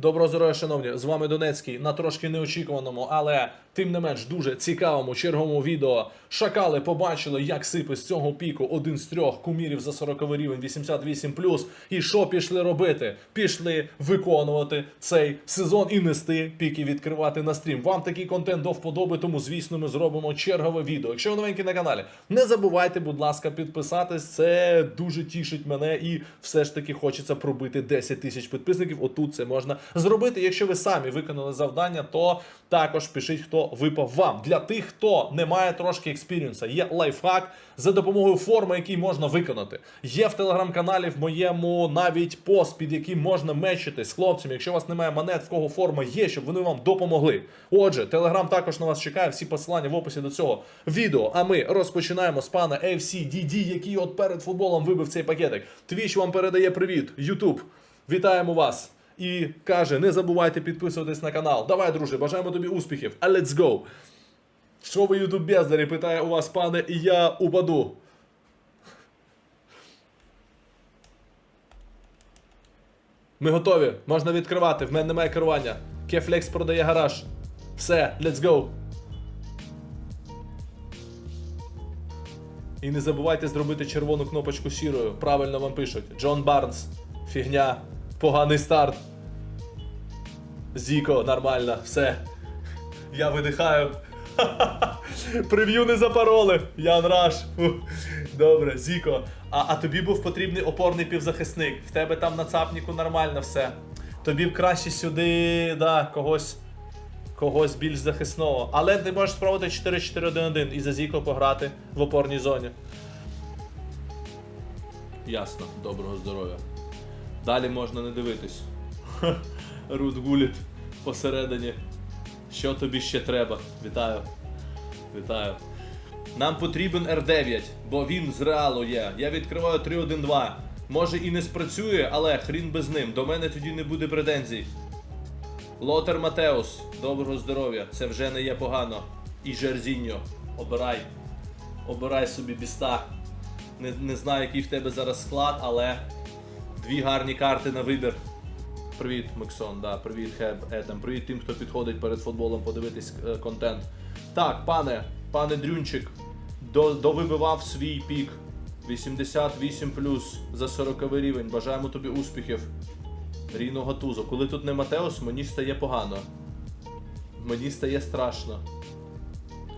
Доброго здоров'я, шановні! З вами Донецький на трошки неочікуваному, але тим не менш дуже цікавому черговому відео. Шакали побачили, як сипе з цього піку один з трьох кумірів за 40 рівень 88+. І що пішли робити? Пішли виконувати цей сезон і нести піки відкривати на стрім. Вам такий контент до вподоби, тому звісно ми зробимо чергове відео. Якщо ви новенькі на каналі, не забувайте, будь ласка, підписатись. Це дуже тішить мене, і все ж таки хочеться пробити 10 тисяч підписників. Отут це можна зробити. Якщо ви самі виконали завдання, то також пишіть, хто випав вам. Для тих, хто не має трошки експіріенса, є лайфхак за допомогою форми, який можна виконати. Є в телеграм-каналі в моєму навіть пост, під яким можна мечити з хлопцями. Якщо у вас немає монет, в кого форма є, щоб вони вам допомогли. Отже, телеграм також на вас чекає. Всі посилання в описі до цього відео. А ми розпочинаємо з пана FCDD, який от перед футболом вибив цей пакетик. Твіч вам передає привіт. Ютуб. Вітаємо вас! І каже: не забувайте підписуватись на канал. Давай, друже, бажаємо тобі успіхів. А let's go! Що ви ютуб? Питає у вас, пане, і я упаду. Ми готові. Можна відкривати. В мене немає керування. Кефлекс продає гараж. Все, let's go. І не забувайте зробити червону кнопочку сірою. Правильно вам пишуть. Джон Барнс. Фігня. Поганий старт. Зіко, нормально, все. Я видихаю. Прев'ю не запороли. Ян Раш. Добре, Зіко. А, а тобі був потрібний опорний півзахисник. В тебе там на цапніку нормально все. Тобі б краще сюди, да, когось. Когось більш захисного. Але ти можеш спробувати 4-4-1-1 і за Зіко пограти в опорній зоні. Ясно, доброго здоров'я. Далі можна не дивитись. Рут гуліт посередині. Що тобі ще треба? Вітаю. Вітаю. Нам потрібен R9, бо він з реалу є. Я відкриваю 3-1-2. Може і не спрацює, але хрін без ним. До мене тоді не буде претензій. Лотер Матеус, доброго здоров'я. Це вже не є погано. І Жерзіньо. Обирай. Обирай собі біста. Не, не знаю, який в тебе зараз склад, але дві гарні карти на вибір. Привіт, Максон, да, привіт, Хеб, Едем. Привіт тим, хто підходить перед футболом подивитись е, контент. Так, пане, пане Дрюнчик, до, довибивав свій пік. 88 за 40 рівень. Бажаємо тобі успіхів. Ріно Гатузо. Коли тут не Матеус, мені стає погано. Мені стає страшно.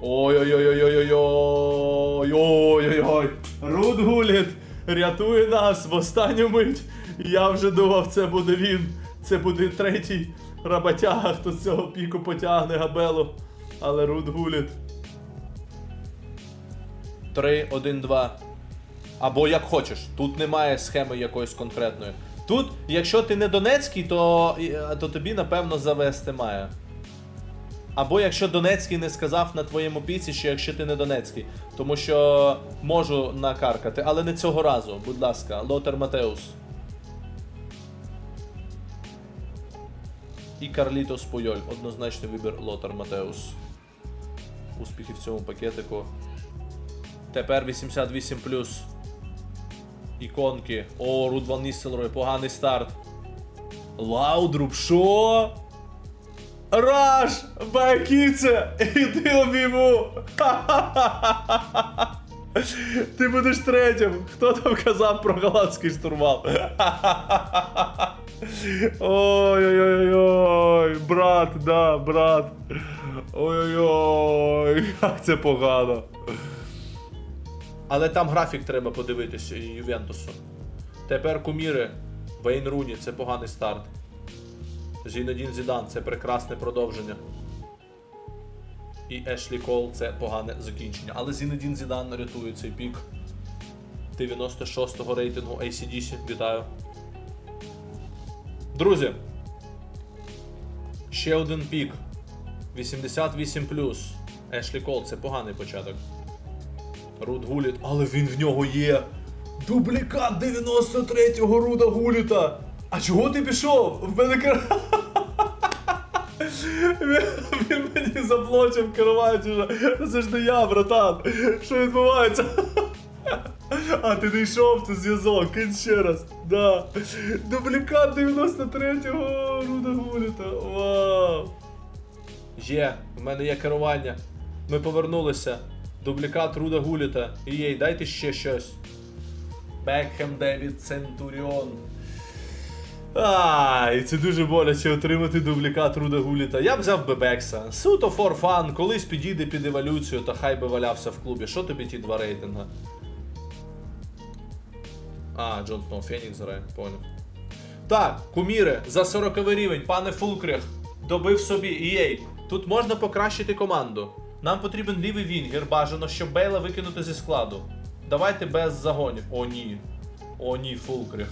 Ой-ой-ой-ой-ой-ой-ой-ой-ой. Руд Гуліт рятує нас в останню мить. Я вже думав, це буде він. Це буде третій роботяга, хто з цього піку потягне габелу. Але Руд Гуліт. 3, 1, 2. Або як хочеш. Тут немає схеми якоїсь конкретної. Тут, якщо ти не Донецький, то, то тобі напевно завести має. Або якщо Донецький не сказав на твоєму піці, що якщо ти не Донецький. Тому що можу накаркати, але не цього разу, будь ласка, Лотер Матеус. І Карлітос Пойоль. Однозначний вибір Лотер Матеус. Успіхів в цьому пакетику. Тепер 88 Іконки. О, Руд Ван Ністелрой, поганий старт. Лаудруб, що? Раш! Бакіце! Іди обійму! Ти будеш третім! Хто там казав про голландський штурвал? Ой-ой-ой, брат, да, брат. Ой-ой-ой, як це погано. Але там графік треба подивитися Ювентусу. Тепер куміри. Вейн Руні це поганий старт. Зінедін Зідан це прекрасне продовження. І Ешлі Кол це погане закінчення. Але Зінедін Зідан рятує цей пік. 96-го рейтингу ACDC. Вітаю. Друзі. Ще один пік. 88 Ешлі Кол це поганий початок. Руд Гуліт, але він в нього є. Дублікат 93-го Руда Гуліта. А чого ти пішов? В мене. Він, мені заблочив керувач уже. Це ж не я, братан. Що відбувається? А ти не йшов це зв'язок, кинь ще раз. Да. Дублікат 93-го Руда Гуліта. Вау. Є, в мене є керування. Ми повернулися. Дублікат Руда Гуліта. І дайте ще щось. Бекхем Девід Центуріон. Ай, це дуже боляче отримати дублікат Руда Гуліта. Я б взяв Бебекса. Суто for fun, колись підійде під еволюцію, та хай би валявся в клубі. Що тобі ті два рейтинга? А, Джон Сноу Фенікс грає, понял. Так, куміри, за 40 рівень, пане Фулкріх, добив собі EA. Тут можна покращити команду. Нам потрібен лівий вінгер, бажано, щоб Бейла викинути зі складу. Давайте без загонів. О, ні. О, ні, Фулкріх.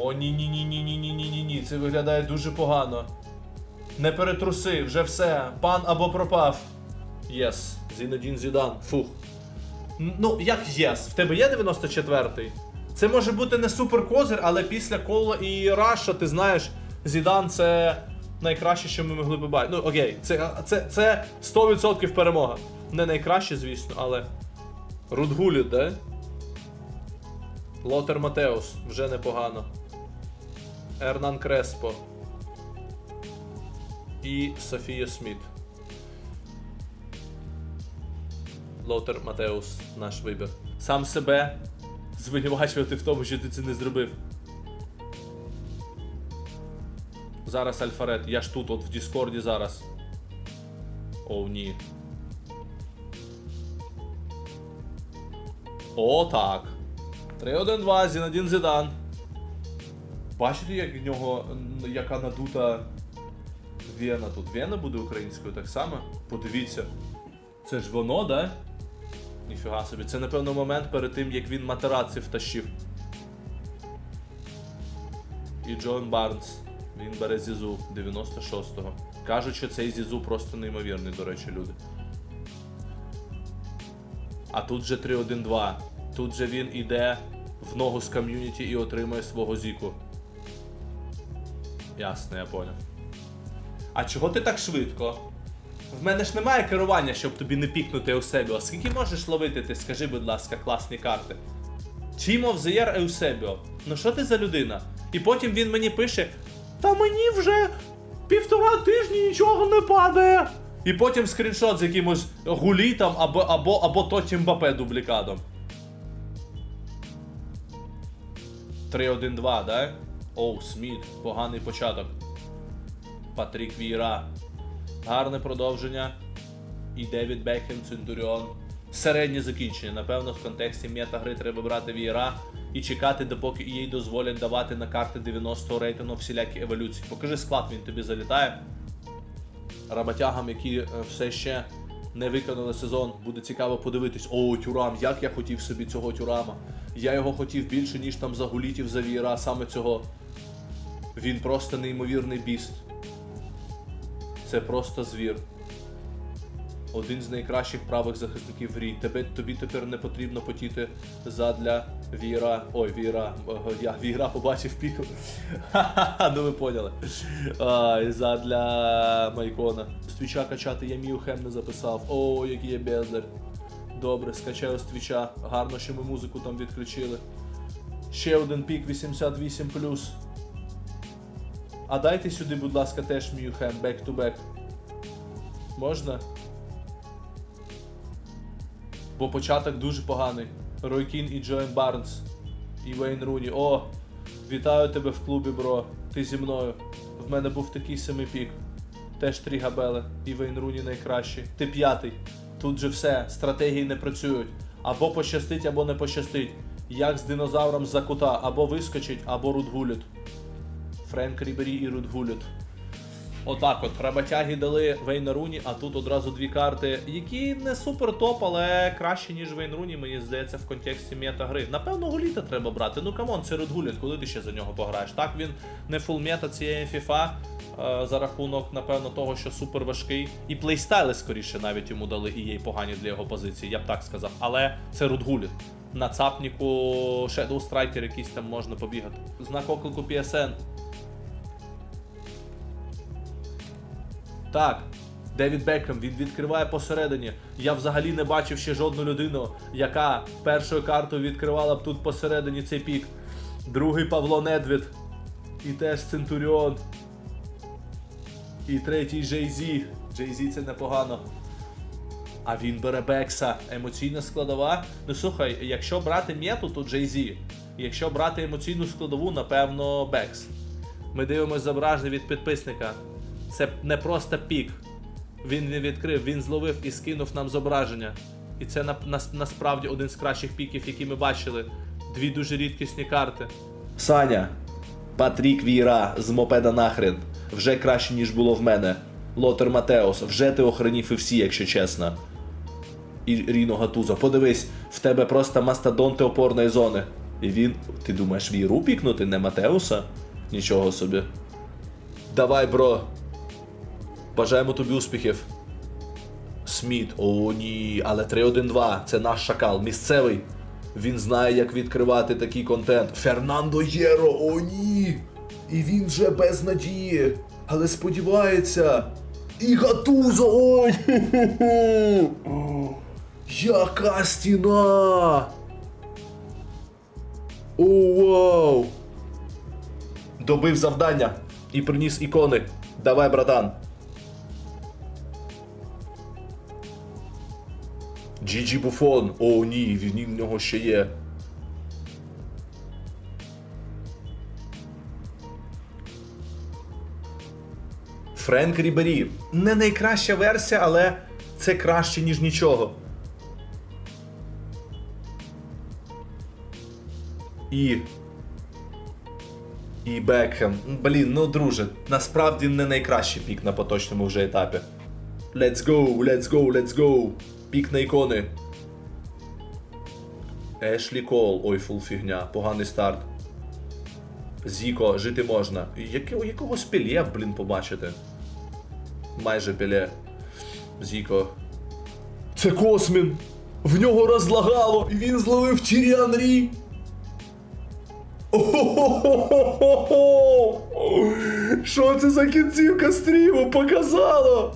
О, ні, ні, ні, ні, ні, ні, ні, ні, ні. Це виглядає дуже погано. Не перетруси, вже все. Пан або пропав. Єс. Зінедін Зідан. Фух. Ну, як єс? В тебе є 94-й? Це може бути не супер козир, але після кола і Раша, ти знаєш, Зідан це найкраще, що ми могли б бачити. Ну, окей, це, це, це 100% перемога. Не найкраще, звісно, але. Рудгуліт, де? Лотер Матеус, вже непогано. Ернан Креспо. І Софія Сміт. Лотер Матеус, наш вибір. Сам себе звинувачувати в тому, що ти це не зробив. Зараз Альфарет, я ж тут, от в Діскорді зараз. О, ні. О, так. 3-1-2, Зінадін Зідан. Бачите, як в нього яка надута Вена тут. Вена буде українською так само. Подивіться. Це ж воно, да? Ніфіга собі. Це, напевно, момент перед тим, як він матераці втащив. І Джон Барнс. Він бере Зізу 96-го. Кажуть, що цей Зізу просто неймовірний, до речі, люди. А тут же 3-1-2. Тут же він іде в ногу з ком'юніті і отримує свого зіку. Ясно, я поняв. А чого ти так швидко? В мене ж немає керування, щоб тобі не пікнути у себе. Скільки можеш ловити ти, скажи, будь ласка, класні карти. Team of the Year. Ну що ти за людина? І потім він мені пише: Та мені вже півтора тижні нічого не падає. І потім скріншот з якимось гулітом або, або, або то Мбапе дублікатом. 3-1-2, да? Оу, Сміт, поганий початок. Патрік Віра. Гарне продовження. І Девід Бекхем Центуріон. Середнє закінчення. Напевно, в контексті метагри треба брати Віра і чекати, допоки їй дозволять давати на карти 90-го рейтингу всілякі еволюції. Покажи склад, він тобі залітає. Роботягам, які е, все ще не виконали сезон, буде цікаво подивитись. О, тюрам, як я хотів собі цього тюрама. Я його хотів більше, ніж там загулітів за Віра, саме цього. Він просто неймовірний біст. Це просто звір. Один з найкращих правих захисників в грі. Тебе тобі тепер не потрібно потіти задля Віра. Ой, Віра. Я Віра побачив піку. Ха-ха-ха, ну ви поняли. Ай, задля Майкона. З твіча качати я Міухем не записав. О, який я бездар. Добре, скачаю з твіча. Гарно, що ми музику там відключили. Ще один пік 88 А дайте сюди, будь ласка, теж Мюхем, back. Можна? Бо початок дуже поганий. Ройкін і Джоен Барнс. І Вейн Руні. О! Вітаю тебе в клубі, бро. Ти зі мною. В мене був такий самий пік. Теж три габели. І Вейн Руні найкращий. Ти п'ятий. Тут же все, стратегії не працюють. Або пощастить, або не пощастить. Як з динозавром за кута, або вискочить, або рудгулють. Френк Рібері і Рудгулют. Отак от, роботяги дали Вейна Руні, а тут одразу дві карти, які не супер топ, але краще, ніж Вейн Руні, мені здається, в контексті мета гри. Напевно, гуліта треба брати. Ну камон, це Рудгулют, коли ти ще за нього пограєш? Так, він не фул мета цієї FIFA е, за рахунок, напевно, того, що супер важкий. І плейстайли скоріше навіть йому дали і є погані для його позиції, я б так сказав. Але це Рудгулют. На цапніку Shadow Striker якийсь там можна побігати. Знак оклику PSN. Так, Девід Бекхем, він відкриває посередині. Я взагалі не бачив ще жодну людину, яка першою картою відкривала б тут посередині цей пік. Другий Павло Недвід. І теж Центуріон. І третій Джей Зі. Джей Зі це непогано. А він бере Бекса. Емоційна складова. Ну слухай, якщо брати мету, то Джей Зі. Якщо брати емоційну складову, напевно, Бекс. Ми дивимось зображення від підписника. Це не просто пік. Він не відкрив, він зловив і скинув нам зображення. І це на, на, насправді один з кращих піків, які ми бачили. Дві дуже рідкісні карти. Саня, Патрік Віра з мопеда нахрен. Вже краще, ніж було в мене. Лотер Матеос, вже ти охренів і всі, якщо чесно. І Ріно Гатузо, подивись, в тебе просто мастодонти опорної зони. І він. Ти думаєш віру пікнути, не Матеуса? Нічого собі. Давай, бро. Бажаємо тобі успіхів. Сміт, о ні, але 3-1-2, це наш шакал, місцевий. Він знає, як відкривати такий контент. Фернандо Єро, о ні! І він вже без надії, але сподівається. І Гатузо, ой! Яка стіна! О, вау! Добив завдання і приніс ікони. Давай, братан. Джіджі Буфон. О, ні, він в нього ще є. Френк Рібері. Не найкраща версія, але це краще, ніж нічого. І. І Бекхем. Блін, ну друже, насправді не найкращий пік на поточному вже етапі. Let's go, let's go, let's go. Пік на ікони. Ешлі Кол. Ой, фул фігня. Поганий старт. Зіко, жити можна. Якого, якогось пілє, блін, побачити. Майже пілє. Зіко. Це Космін! В нього розлагало, і він зловив Тірі Анрі. Ого! Що це за кінцівка стріму показало?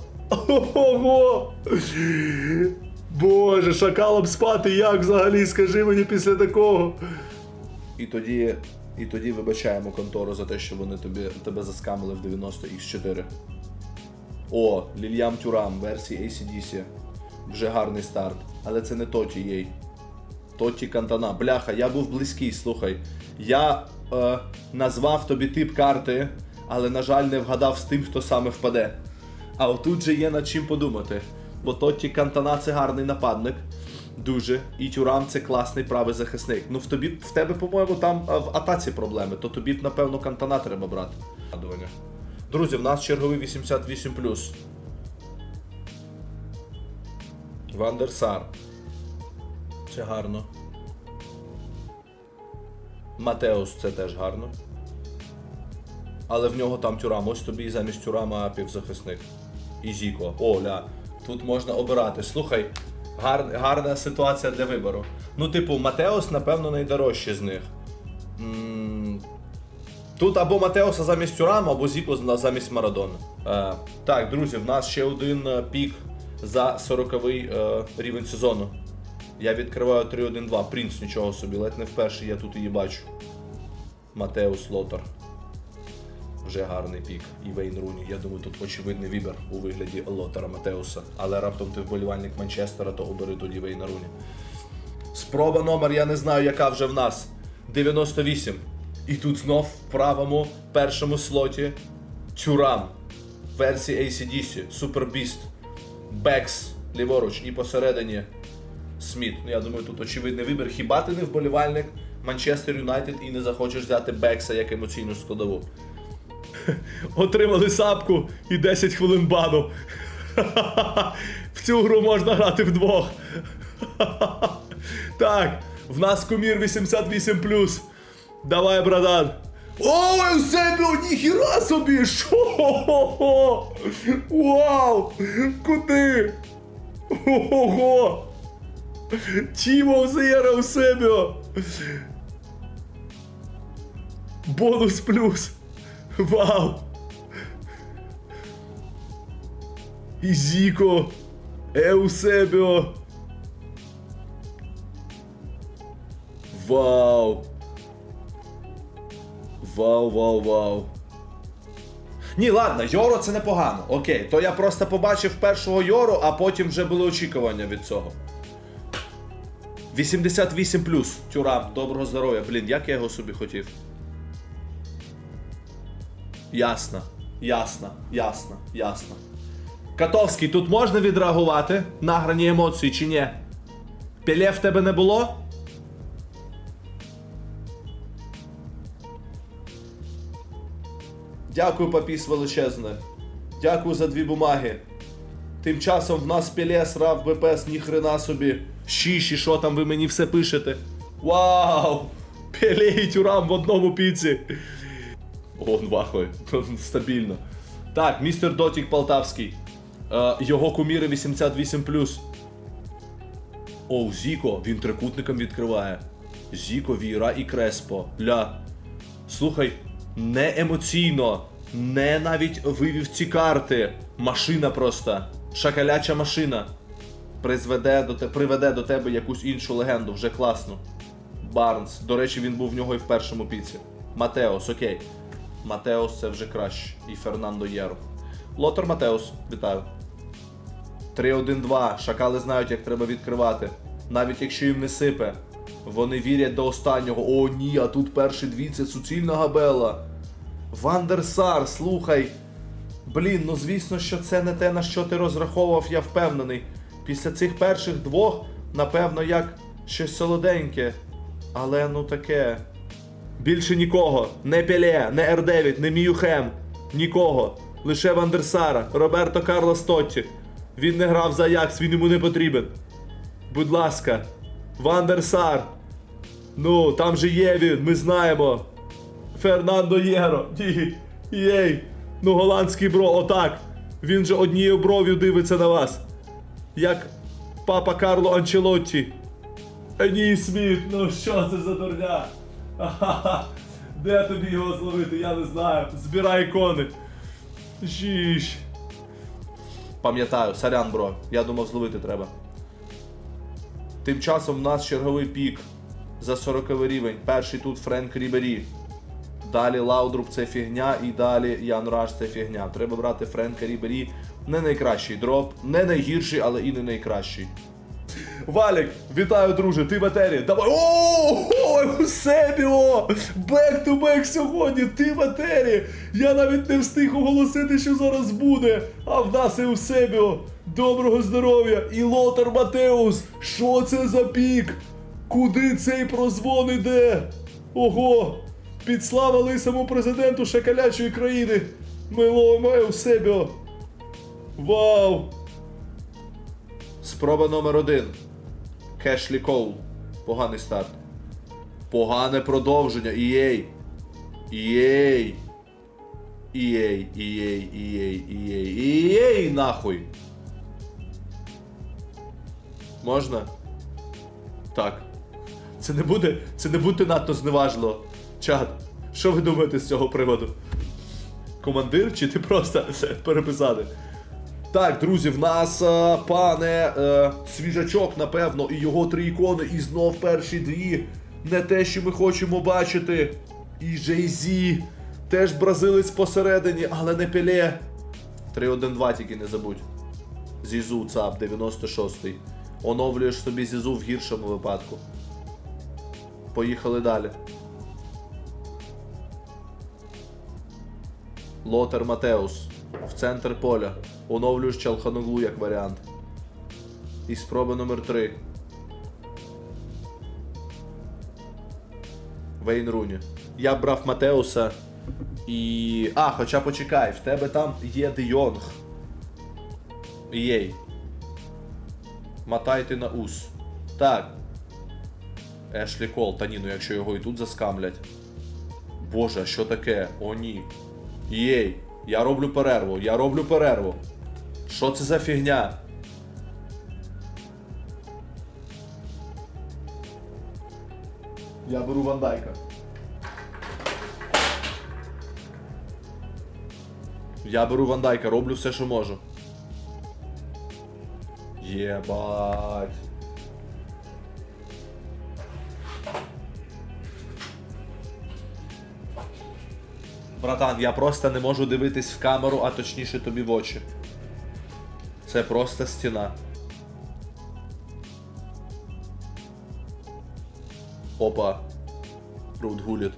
Ого! Боже, шакалом спати як взагалі, скажи мені після такого. І тоді, і тоді вибачаємо контору за те, що вони тобі, тебе заскамили в 90X4. О, Лільям Тюрам, версії ACDC. Вже гарний старт. Але це не Тоті їй. Тоті Кантана. Бляха, я був близький, слухай. Я е, назвав тобі тип карти, але, на жаль, не вгадав з тим, хто саме впаде. А отут же є над чим подумати. Бо Тотті Кантана це гарний нападник. Дуже. І Тюрам це класний правий захисник. Ну в тобі в тебе, по-моєму, там е, в атаці проблеми, то тобі, напевно, Кантана треба брати. Друзі, в нас черговий 88. Вандерсар. Це гарно. Матеус це теж гарно. Але в нього там тюрам. Ось тобі і замість тюрама півзахисник. І Зіко. Оля. Тут можна обирати. Слухай, гар, гарна ситуація для вибору. Ну, типу, Матеус, напевно, найдорожчий з них. Тут або Матеуса замість Тюрама, або Зіко замість Марадона. Е, так, друзі, в нас ще один е, пік за 40-й е, рівень сезону. Я відкриваю 3-1-2. Принц нічого собі, ледь не вперше я тут її бачу. Матеус Лотар. Вже гарний пік. І Вейн Руні. Я думаю, тут очевидний вибір у вигляді Лотара Матеуса. Але раптом ти вболівальник Манчестера, то обери тоді Вейна Руні. Спроба номер, я не знаю, яка вже в нас. 98. І тут знов в правому першому слоті Тюрам. Версії ACDC, Beast, Бекс, ліворуч і посередині Сміт. Ну я думаю, тут очевидний вибір. Хіба ти не вболівальник Манчестер Юнайтед і не захочеш взяти Бекса як емоційну складову? Отримали сапку і 10 хвилин бану. В цю гру можна грати вдвох. Так, в нас кумір 88. Давай, братан. Ой, себе ніхіра собі! Шо? Вау! Куди? Ого! Тімо Зера у себе! Бонус плюс! Вау! І Зіко. Еусебіо. Вау. Вау, вау, вау. Ні, ладно, Йоро це непогано. Окей, то я просто побачив першого Йоро, а потім вже були очікування від цього. 88 плюс. Тюрам, доброго здоров'я. Блін, як я його собі хотів. Ясно, ясно, ясно, ясно. Катовський, тут можна відреагувати на грані емоцій чи ні? Піле в тебе не було? Дякую, папіс величезне. Дякую за дві бумаги. Тим часом в нас піле срав БПС ніхрена собі. Шіші, що там ви мені все пишете? Вау! Піле і тюрам в одному піці. О, вахує. Стабільно. Так, містер Дотік Полтавський. Е, його куміри 88. Оу, Зіко, він трикутником відкриває. Зіко, Віра і Креспо. Ля. Слухай, не емоційно, не навіть вивів ці карти. Машина просто. Шакаляча машина. Призведе до те, приведе до тебе якусь іншу легенду, вже класно. Барнс. До речі, він був в нього і в першому піці. Матеос, окей. Матеос це вже краще. І Фернандо Єро. Лотер Матеус, вітаю. 3-1-2. Шакали знають, як треба відкривати. Навіть якщо їм не сипе. Вони вірять до останнього. О, ні, а тут перші дві це суцільна габела. Вандерсар, слухай. Блін, ну звісно, що це не те, на що ти розраховував, я впевнений. Після цих перших двох, напевно, як щось солоденьке. Але ну таке. Більше нікого. Не Пеле, не Р9, не Міюхем. Нікого. Лише Вандерсара, Роберто Карлос Тотті. Він не грав за Аякс, він йому не потрібен. Будь ласка, Вандерсар. Ну, там же є він, ми знаємо. Фернандо Єро. Єй. Ну, голландський бро, отак. Він же однією бров'ю дивиться на вас. Як папа Карло Анчелотті. Ні, Сміт, ну що це за дурня? Де тобі його зловити, я не знаю. Збирай ікони. Жіж. Пам'ятаю, сорян, бро. Я думав, зловити треба. Тим часом в нас черговий пік за 40 рівень. Перший тут Френк Рібері. Далі Лаудруп це фігня, і далі Ян Раш це фігня. Треба брати Френка Рібері. Не найкращий дроп, не найгірший, але і не найкращий. Валік, вітаю, друже, ти в етері. Давай. О, Себіо! Бек ту бек сьогодні, ти в етері! Я навіть не встиг оголосити, що зараз буде. А в нас і у Себіо. Доброго здоров'я! І Лотар Матеус! Що це за пік? Куди цей прозвон іде? Ого! Підслава лисому президенту шакалячої країни! Мило Еусебіо! Вау! Спроба номер один. Кешлі Коул. Поганий старт. Погане продовження. EA. EA. EA, EA, EA, EA, EA, нахуй. Можна? Так. Це не буде. Це не буде надто зневажливо. Чат, що ви думаєте з цього приводу? Командир, чи ти просто переписати? Так, друзі, в нас е, пане е, свіжачок, напевно, і його три ікони, і знов перші дві. Не те, що ми хочемо бачити. І Jay-Z, теж бразилець посередині, але не пеле. 3-1-2 тільки не забудь. Зізу ЦАП, 96-й. Оновлюєш собі Зізу в гіршому випадку. Поїхали далі. Лотер Матеус. В центр поля. Оновлюєш Чалханоглу як варіант. І спроба номер 3. Вейн Руні. Я брав Матеуса. І. А, хоча почекай, в тебе там є Де Йонг. Єй. Матайте на ус. Так. Ешлі Кол. Та ні, ну якщо його і тут заскамлять. Боже, що таке? О, ні. Єй, я роблю перерву, я роблю перерву. Що це за фігня? Я беру Вандайка. Я беру Вандайка, роблю все, що можу. Єбать. Братан, я просто не можу дивитись в камеру, а точніше тобі в очі. Це просто стіна. Опа. Рутгуліт.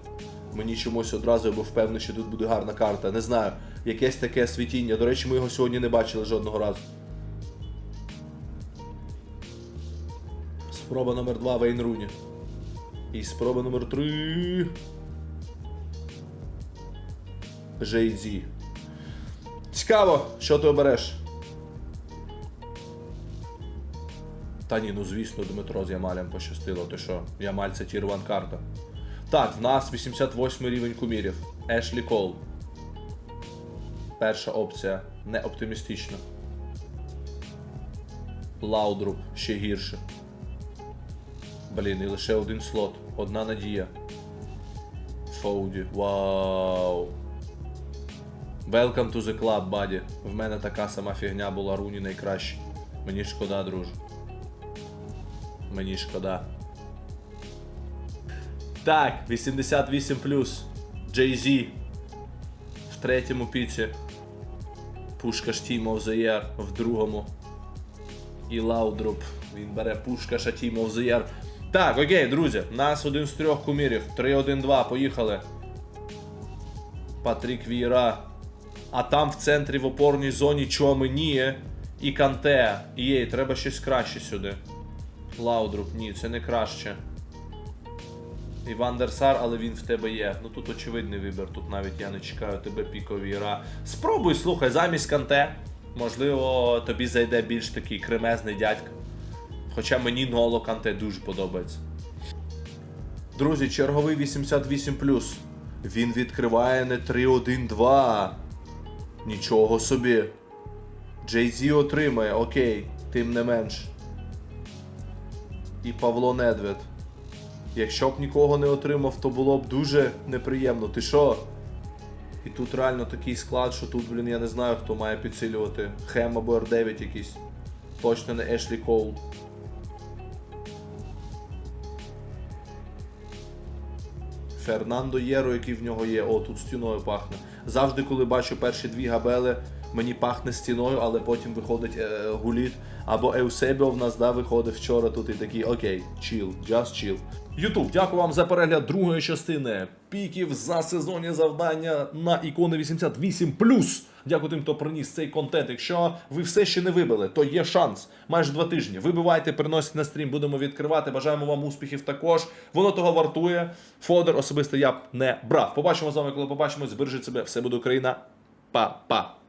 Мені чомусь одразу я був впевнений, що тут буде гарна карта. Не знаю, якесь таке світіння. До речі, ми його сьогодні не бачили жодного разу. Спроба номер 2 Вейн Руні. І спроба номер 3. Жейзі. Цікаво, що ти обереш? Та ні, ну звісно, Дмитро з Ямалем пощастило. Ти що? Ямаль це тір 1 карта. Так, в нас 88 рівень кумірів. Ешлі Кол. Перша опція не оптимістична. Лаудруп ще гірше. Блін, і лише один слот. Одна надія. Фоуді. Вау. Welcome to the club, баді. В мене така сама фігня була руні найкраща. Мені шкода, друже. Мені шкода. Так, 88 Jay-Z. В третьому піці. Пушкаш Team of the Year в другому. І Лаудруп. Він бере Пушкаша Team of the Year. Так, окей, друзі. Нас один з трьох кумірів. 3-1-2, поїхали. Патрік Віра. А там в центрі в опорній зоні Чуамені і Канте. Єй, треба щось краще сюди. Лаудруп, ні, це не краще. І Вандерсар, але він в тебе є. Ну тут очевидний вибір, тут навіть я не чекаю тебе пікові гра. Спробуй, слухай, замість Канте. Можливо, тобі зайде більш такий кремезний дядька. Хоча мені Ноло Канте дуже подобається. Друзі, черговий 88. Він відкриває не 3-1-2. Нічого собі. Jay-Z отримає, окей, тим не менш. І Павло Недвед. Якщо б нікого не отримав, то було б дуже неприємно. Ти що? І тут реально такий склад, що тут, блін, я не знаю, хто має підсилювати. Хем або R9 якийсь. Точно не Ешлі Коул. Фернандо Єро, який в нього є. О, тут стіною пахне. Завжди, коли бачу перші дві габели, мені пахне стіною, але потім виходить е, гуліт. Або Евсебіо в нас да, виходить вчора тут і такий, окей, chill, just chill. Ютуб, дякую вам за перегляд другої частини піків за сезонні завдання на ікони 88. Дякую тим, хто приніс цей контент. Якщо ви все ще не вибили, то є шанс. Майже два тижні. Вибивайте, приносите на стрім, будемо відкривати. Бажаємо вам успіхів також. Воно того вартує. Фодер особисто я б не брав. Побачимо з вами, коли побачимось. Збережіть себе, все буде Україна. Па-па.